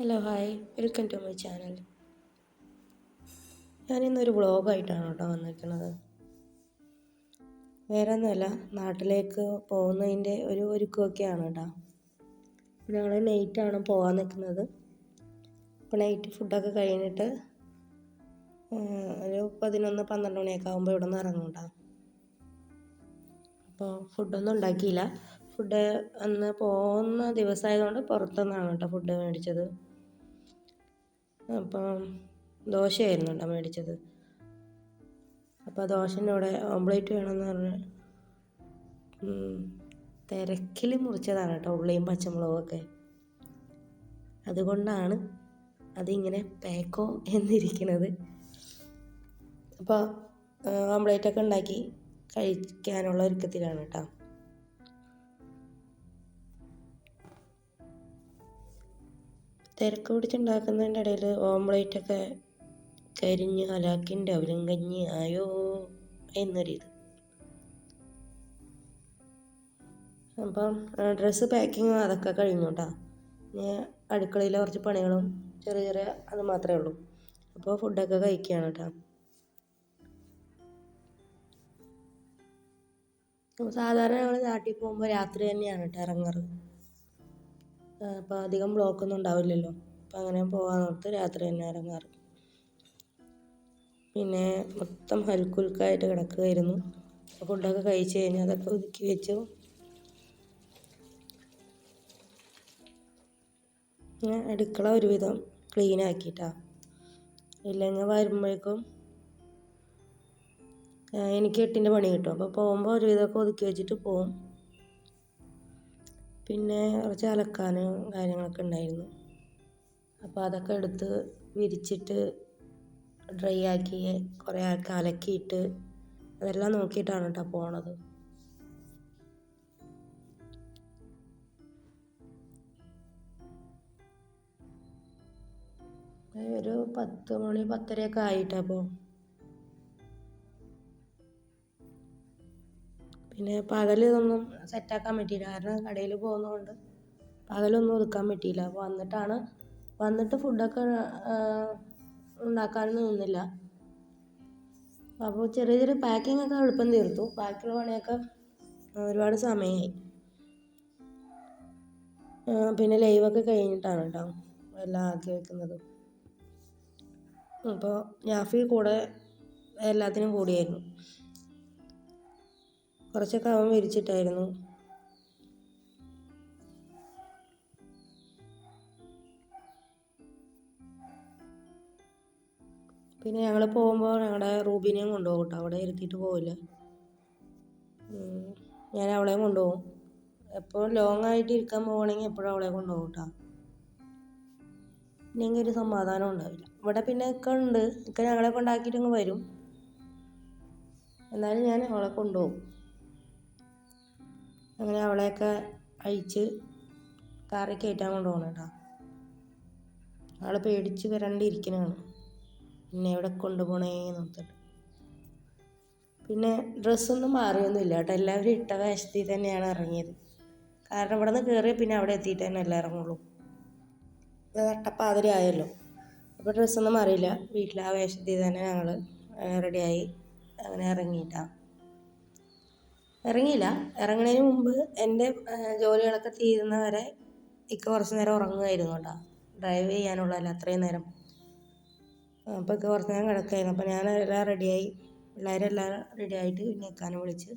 Hello hi welcome to my channel ഞാനിന്നൊരു വ്ളോഗായിട്ടാണ് കേട്ടോ വന്നിരിക്കുന്നത്. വേറെ ഒന്നുമല്ല നാട്ടിലേക്ക് പോകുന്നതിന്റെ ഒരു ഒരുക്കമൊക്കെയാണ് കേട്ടോ. ഞങ്ങൾ നൈറ്റാണ് പോകാൻ നിൽക്കുന്നത്. അപ്പോൾ നൈറ്റ് ഫുഡൊക്കെ കഴിഞ്ഞിട്ട് ഒരു പതിനൊന്ന് പന്ത്രണ്ട് മണിയൊക്കെ ആകുമ്പോൾ ഇവിടെ നിന്ന് ഇറങ്ങും കേട്ടോ. അപ്പോൾ ഫുഡൊന്നും ഉണ്ടാക്കിയില്ല. ഫുഡ് അന്ന് പോകുന്ന ദിവസമായതുകൊണ്ട് പുറത്തുനിന്നാണ് കേട്ടോ ഫുഡ് മേടിച്ചത്. അപ്പം ദോശയായിരുന്നു കേട്ടോ മേടിച്ചത് അപ്പോൾ ദോശന്റെ കൂടെ ഓംപ്ലേറ്റ് വേണമെന്ന് പറഞ്ഞ് തിരക്കിൽ മുറിച്ചതാണ് കേട്ടോ ഉള്ളിയും പച്ചമുളകും ഒക്കെ അതുകൊണ്ടാണ് അതിങ്ങനെ പേക്കോ എന്നിരിക്കുന്നത്. അപ്പോൾ ഓംപ്ലേറ്റൊക്കെ ഉണ്ടാക്കി കഴിക്കാനുള്ള ഒരുക്കത്തിലാണ് കേട്ടോ. തിരക്ക് പിടിച്ചുണ്ടാക്കുന്നതിന്റെ ഇടയിൽ ഓംലേറ്റൊക്കെ കരിഞ്ഞ് ഹലാക്കിന്റെ അവലും കഞ്ഞി ആയോ എന്നൊരിത്. അപ്പം ഡ്രസ്സ് പാക്കിങ് അതൊക്കെ കഴിഞ്ഞു കേട്ടോ ഇനി അടുക്കളയിലെ കുറച്ച് പണികളും ചെറിയ ചെറിയ അത് മാത്രമേ ഉള്ളൂ. അപ്പോൾ ഫുഡൊക്കെ കഴിക്കുകയാണ് കേട്ടോ സാധാരണ ഞങ്ങൾ നാട്ടിൽ പോകുമ്പോൾ രാത്രി തന്നെയാണ് കേട്ടോ ഇറങ്ങാറ്. അപ്പോൾ അധികം ബ്ലോക്കൊന്നും ഉണ്ടാവില്ലല്ലോ. അപ്പോൾ അങ്ങനെ പോകാൻ ഓർത്ത് രാത്രി തന്നെ ഇറങ്ങാറ് പിന്നെ മൊത്തം ഹൽക്കുൽക്കായിട്ട് കിടക്കുകയായിരുന്നു. ഫുഡൊക്കെ കഴിച്ച് കഴിഞ്ഞ് അതൊക്കെ ഒതുക്കി വെച്ചു. ഞാൻ അടുക്കള ഒരുവിധം ക്ലീൻ ആക്കിയിട്ടാ ഇല്ലെങ്കിൽ വരുമ്പോഴേക്കും എനിക്ക് എട്ടിന്റെ പണി കിട്ടും. അപ്പോൾ പോകുമ്പോൾ ഒരുവിധമൊക്കെ ഒതുക്കി വെച്ചിട്ട് പോകും പിന്നെ കുറച്ച് അലക്കാനും കാര്യങ്ങളൊക്കെ ഉണ്ടായിരുന്നു. അപ്പോൾ അതൊക്കെ എടുത്ത് വിരിച്ചിട്ട് ഡ്രൈ ആക്കി കുറേ ആൾക്ക് അലക്കിയിട്ട് അതെല്ലാം നോക്കിയിട്ടാണ് കേട്ടോ പോണത്. ഒരു പത്ത് മണി പത്തരയൊക്കെ ആയിട്ടപ്പോൾ പിന്നെ പകൽ ഇതൊന്നും സെറ്റാക്കാൻ പറ്റിയില്ല. കാരണം കടയിൽ പോകുന്നതുകൊണ്ട് പകലൊന്നും ഒതുക്കാൻ പറ്റിയില്ല. വന്നിട്ടാണ് വന്നിട്ട് ഫുഡൊക്കെ ഉണ്ടാക്കാനൊന്നും നിന്നില്ല. അപ്പോൾ ചെറിയ ചെറിയ പാക്കിംഗ് ഒക്കെ എളുപ്പം തീർത്തു. ബാക്കിയുള്ള പണിയൊക്കെ ഒരുപാട് സമയമായി പിന്നെ ലൈവൊക്കെ കഴിഞ്ഞിട്ടാണ് കേട്ടോ എല്ലാം ആക്കി വെക്കുന്നത്. അപ്പോൾ ഞാഫി കൂടെ എല്ലാത്തിനും കൂടിയായിരുന്നു. കുറച്ചൊക്കെ അവൻ വിരിച്ചിട്ടായിരുന്നു. പിന്നെ ഞങ്ങൾ പോകുമ്പോൾ ഞങ്ങളുടെ റൂബിനെയും കൊണ്ടുപോകും കേട്ടോ. അവിടെ ഇരുത്തിയിട്ട് പോവില്ല. ഞാൻ അവളെയും കൊണ്ടുപോകും. എപ്പോഴും ലോങ് ആയിട്ട് ഇരിക്കാൻ പോകണമെങ്കിൽ എപ്പോഴും അവളെ കൊണ്ടുപോകും കേട്ടോ. ഇല്ലെങ്കിൽ ഒരു സമാധാനം ഉണ്ടാവില്ല. ഇവിടെ പിന്നെ ഒക്കെ ഉണ്ട്. ഒക്കെ ഞങ്ങളെ കൊണ്ടാക്കിയിട്ട് അങ്ങ് വരും. എന്നാലും ഞാൻ അവളെ കൊണ്ടുപോകും. അങ്ങനെ അവളെയൊക്കെ അഴിച്ച് കാറി കയറ്റാൻ കൊണ്ടുപോകണം കേട്ടോ. അവളെ പേടിച്ച് വരണ്ടിരിക്കണാണ് പിന്നെ എവിടെ കൊണ്ടുപോകണേ നോക്കിട്ട് പിന്നെ ഡ്രസ്സൊന്നും മാറിയൊന്നുമില്ല കേട്ടോ. എല്ലാവരും ഇട്ട വേഷത്തിൽ തന്നെയാണ് ഇറങ്ങിയത്. കാരണം ഇവിടെ നിന്ന് കയറിയ പിന്നെ അവിടെ എത്തിയിട്ട് തന്നെ എല്ലാം ഇറങ്ങുള്ളൂ. തട്ടപ്പാതിരി ആയല്ലോ. അപ്പോൾ ഡ്രസ്സൊന്നും മാറിയില്ല. വീട്ടിൽ ആ വേഷത്തിൽ തന്നെ ഞങ്ങൾ റെഡിയായി അങ്ങനെ ഇറങ്ങിയിട്ടാണ്. ഇറങ്ങിയില്ല. ഇറങ്ങുന്നതിന് മുമ്പ് എന്റെ ജോലികളൊക്കെ തീരുന്നവരെ ഇക്ക കുറച്ച് നേരം ഉറങ്ങുമായിരുന്നു കേട്ടോ. ഡ്രൈവ് ചെയ്യാനുള്ളതല്ല അത്രയും നേരം. അപ്പോൾ ഇക്ക കുറച്ച് നേരം കിടക്കായിരുന്നു അപ്പോൾ ഞാൻ എല്ലാം റെഡിയായി. പിള്ളേരെല്ലാം റെഡിയായിട്ട് പിന്നെ ഇക്കാനെ വിളിച്ച്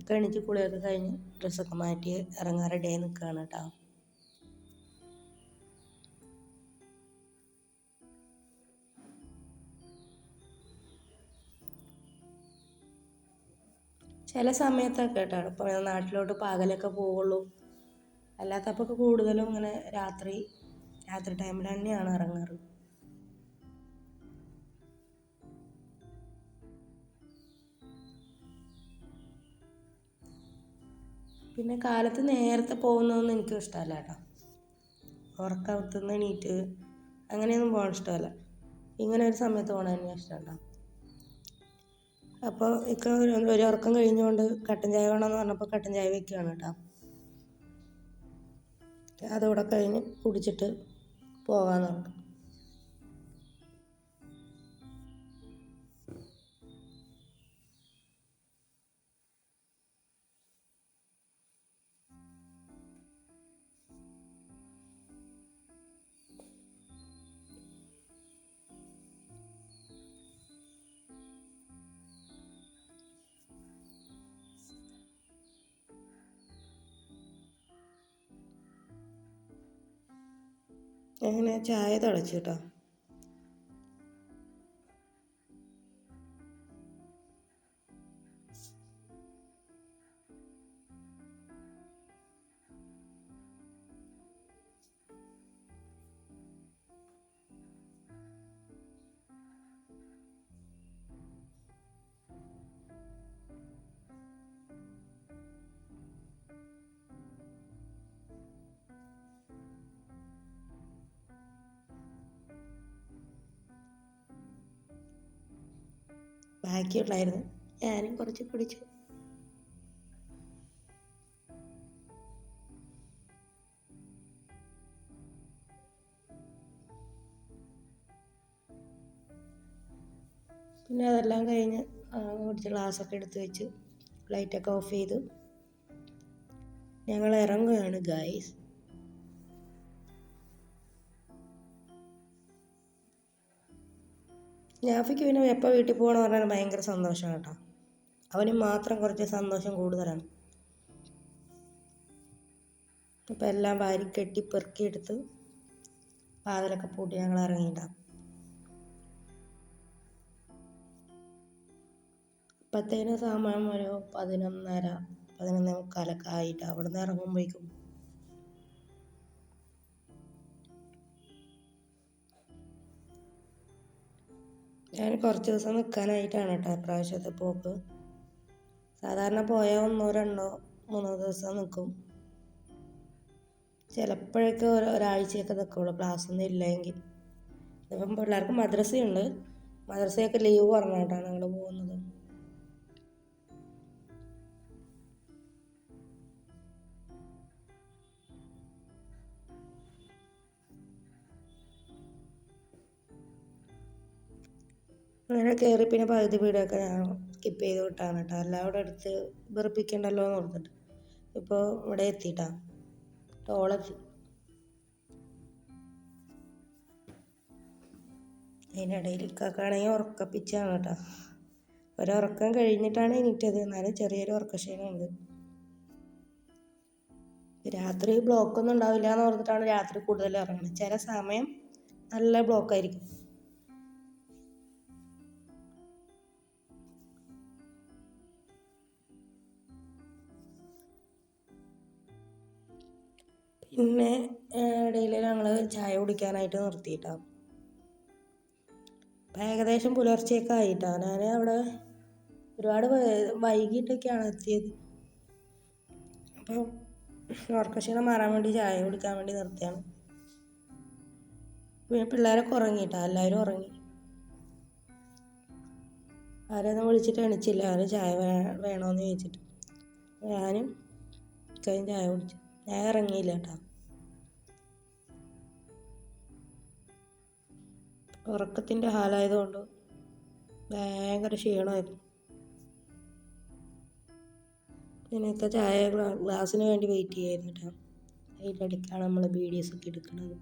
ഇക്ക എണീച്ച് കുളിയൊക്കെ കഴിഞ്ഞ് ഡ്രസ്സൊക്കെ മാറ്റി ഇറങ്ങാൻ റെഡിയായി നിൽക്കുകയാണ് കേട്ടോ. ചില സമയത്തൊക്കെ കേട്ടോ. ഇപ്പോൾ നാട്ടിലോട്ട് പകലൊക്കെ പോവുള്ളൂ. അല്ലാത്തപ്പോൾ കൂടുതലും ഇങ്ങനെ രാത്രി രാത്രി ടൈമിൽ തന്നെയാണ് ഇറങ്ങാറ്. പിന്നെ കാലത്ത് നേരത്തെ പോകുന്നതൊന്നും എനിക്കും ഇഷ്ടമല്ല കേട്ടോ. ഉറക്കത്തുനിന്ന് എണീറ്റ് അങ്ങനെയൊന്നും പോകാൻ ഇഷ്ടമല്ല. ഇങ്ങനെ ഒരു സമയത്ത് പോകണ തന്നെ ഇഷ്ടം കേട്ടോ. അപ്പോൾ ഇക്ക ഒരു ഉറക്കം കഴിഞ്ഞുകൊണ്ട് കട്ടൻ ചായ വേണമെന്ന് പറഞ്ഞപ്പോൾ കട്ടൻ ചായ വെക്കുകയാണ് കേട്ടോ അതോടെ കഴിഞ്ഞ് കുടിച്ചിട്ട് പോകാൻ നമുക്ക് അങ്ങനെ ചായ തിളച്ചു കേട്ടോ. ബാക്കിയുള്ളായിരുന്നു ഞാനും കുറച്ച് പിടിച്ചു. പിന്നെ അതെല്ലാം കഴിഞ്ഞ് കുറച്ച് ഗ്ലാസ്സൊക്കെ എടുത്ത് വെച്ച് ലൈറ്റൊക്കെ ഓഫ് ചെയ്തു. ഞങ്ങൾ ഇറങ്ങുകയാണ് ഗായ്സ് ഞാഫിക്ക് പിന്നെ എപ്പോൾ വീട്ടിൽ പോകണമെന്ന് പറഞ്ഞാൽ ഭയങ്കര സന്തോഷമാണ് കേട്ടോ. അവന് മാത്രം കുറച്ച് സന്തോഷം കൂടുതലാണ്. ഇപ്പം എല്ലാം വാരി കെട്ടി പെറുക്കിയെടുത്ത് വാതിലൊക്കെ പൂട്ടി ഞങ്ങൾ ഇറങ്ങിയിട്ടാണ് ഇപ്പത്തേനും സമയം ഒരു പതിനൊന്നര പതിനൊന്നേ മുക്കാലൊക്കെ ആയിട്ട് അവിടെ നിന്ന് ഇറങ്ങുമ്പോഴേക്കും ഞാൻ കുറച്ച് ദിവസം നിൽക്കാനായിട്ടാണ് കേട്ടോ ഇപ്രാവശ്യത്തെ പോക്ക്. സാധാരണ പോയാൽ ഒന്നോ രണ്ടോ മൂന്നോ ദിവസം നിൽക്കും ചിലപ്പോഴൊക്കെ ഒരാഴ്ചയൊക്കെ നിൽക്കുള്ളൂ ക്ലാസ് ഒന്നും ഇല്ലെങ്കിൽ. ഇപ്പം പിള്ളേർക്ക് മദ്രസയുണ്ട്. മദ്രസയൊക്കെ ലീവ് പറഞ്ഞിട്ടാണ് ഞങ്ങൾ പോകുന്നത്. അങ്ങനെ കയറി പിന്നെ പകുതി വീടൊക്കെ ഞാൻ സ്കിപ്പ് ചെയ്ത് വിട്ടാണ് കേട്ടോ. എല്ലാം അവിടെ അടുത്ത് വെറുപ്പിക്കണ്ടല്ലോ എന്ന് ഓർത്തിട്ട്. ഇപ്പോൾ ഇവിടെ എത്തിയിട്ടാ. ടോളെത്തി അതിനിടയിൽ ഇക്കാക്കാണെങ്കിൽ ഉറക്കപ്പിച്ചാണ് കേട്ടോ. ഒരുറക്കം കഴിഞ്ഞിട്ടാണ് എണീറ്റത്. എന്നാലും ചെറിയൊരു ഉറക്കക്ഷീണമുണ്ട് രാത്രി ബ്ലോക്കൊന്നും ഉണ്ടാവില്ല എന്ന് ഓർത്തിട്ടാണ് രാത്രി കൂടുതൽ ഇറങ്ങുന്നത് ചില സമയം നല്ല ബ്ലോക്കായിരിക്കും. പിന്നെ ഇടയിൽ ഞങ്ങൾ ചായ കുടിക്കാനായിട്ട് നിർത്തിയിട്ടാണ് അപ്പം ഏകദേശം പുലർച്ചെയൊക്കെ ആയിട്ടാണ് ഞാൻ അവിടെ ഒരുപാട് വൈകിട്ടൊക്കെയാണ് എത്തിയത്. അപ്പോൾ ഉറക്കക്ഷീണം മാറാൻ വേണ്ടി ചായ കുടിക്കാൻ വേണ്ടി നിർത്തിയാണ്. പിന്നെ പിള്ളേരൊക്കെ ഉറങ്ങിയിട്ടാ എല്ലാവരും ഉറങ്ങി. ആരെയൊന്നും വിളിച്ചിട്ട് എണിച്ചില്ല. ആരും ചായ വേ വേണമെന്ന് ചോദിച്ചിട്ട്. ഞാനും ഇക്കാര്യം ചായ കുടിച്ചു. ഞാൻ ഇറങ്ങിയില്ല കേട്ടോ ഉറക്കത്തിന്റെ ഹാലായതുകൊണ്ട് ഭയങ്കര ക്ഷീണമായിരുന്നു. ഇന്നത്തെ ചായ ഗ്ലാസ്സിന് വേണ്ടി വെയിറ്റ് ചെയ്യായിരുന്നു കേട്ടോ അതിന്റെ ഇടയ്ക്കാണ് നമ്മൾ വീഡിയോസ് ഒക്കെ എടുക്കുന്നത്.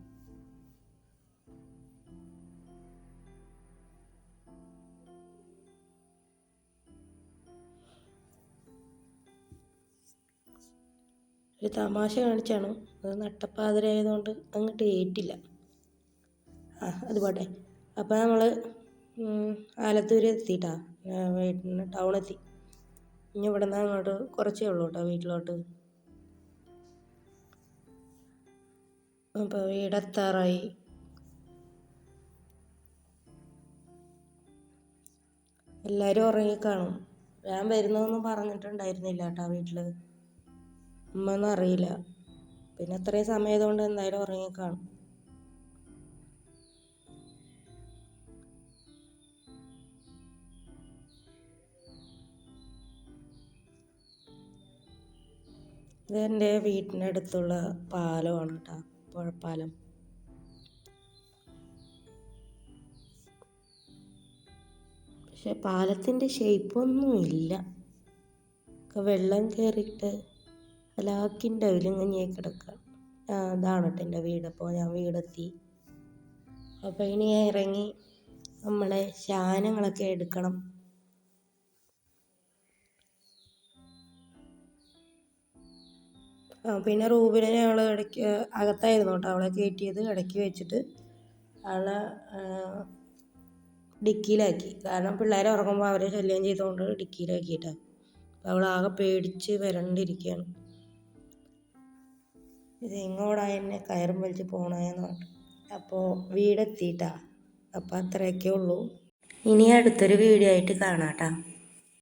ഒരു തമാശ കാണിച്ചാണ്. അത് നട്ടപ്പാതിരായതുകൊണ്ട് അങ്ങോട്ട് ഏറ്റില്ല ആ അത് പോട്ടെ. അപ്പോൾ നമ്മൾ ആലത്തൂർ എത്തിയിട്ടാ വീട്ടിൽ ടൗണെത്തി ഇനി ഇവിടെ നിന്ന് അങ്ങോട്ട് കുറച്ചേ ഉള്ളൂ കേട്ടോ വീട്ടിലോട്ട്. അപ്പോൾ വീടെത്താറായി. എല്ലാവരും ഉറങ്ങിക്കാണും. ഞാൻ വരുന്നതൊന്നും പറഞ്ഞിട്ടുണ്ടായിരുന്നില്ല കേട്ടോ വീട്ടിൽ ഉമ്മയൊന്നും അറിയില്ല. പിന്നെ അത്രയും സമയമായതുകൊണ്ട് എന്തായാലും ഉറങ്ങിക്കാണും ഇതെന്റെ വീട്ടിന്റെ അടുത്തുള്ള പാലമാണ് കേട്ടോ പുഴപ്പാലം. പക്ഷെ പാലത്തിന്റെ ഷേപ്പൊന്നുമില്ല ഒക്കെ വെള്ളം കയറിയിട്ട് ലാക്കിന്റെ അതിലിങ്ങനെ കിടക്കുക. അതാണ് കേട്ടോ എന്റെ വീട്. അപ്പോൾ ഞാൻ വീടെത്തി. അപ്പോൾ ഇനി ഇറങ്ങി നമ്മളെ ശാനങ്ങളൊക്കെ എടുക്കണം. പിന്നെ റൂബിനെ ഞങ്ങൾ ഇടയ്ക്ക് അകത്തായിരുന്നു കേട്ടോ. അവളെ കയറ്റിയത് ഇടയ്ക്ക് വെച്ചിട്ട് അവളെ ഡിക്കിയിലാക്കി. കാരണം പിള്ളേർ ഉറങ്ങുമ്പോൾ അവരെ ശല്യം ചെയ്തുകൊണ്ട് ഡിക്കിയിലാക്കിയിട്ടാണ്. അപ്പോൾ അവളാകെ പേടിച്ച് വരണ്ടിരിക്കുകയാണ്. ഇത് ഇങ്ങോടാ എന്നെ കയറും വലിച്ച് പോണേന്ന് പറഞ്ഞു അപ്പോൾ വീടെത്തിയിട്ടാ. അപ്പോൾ അത്രയൊക്കെ ഉള്ളൂ ഇനി അടുത്തൊരു വീഡിയോ ആയിട്ട് കാണാം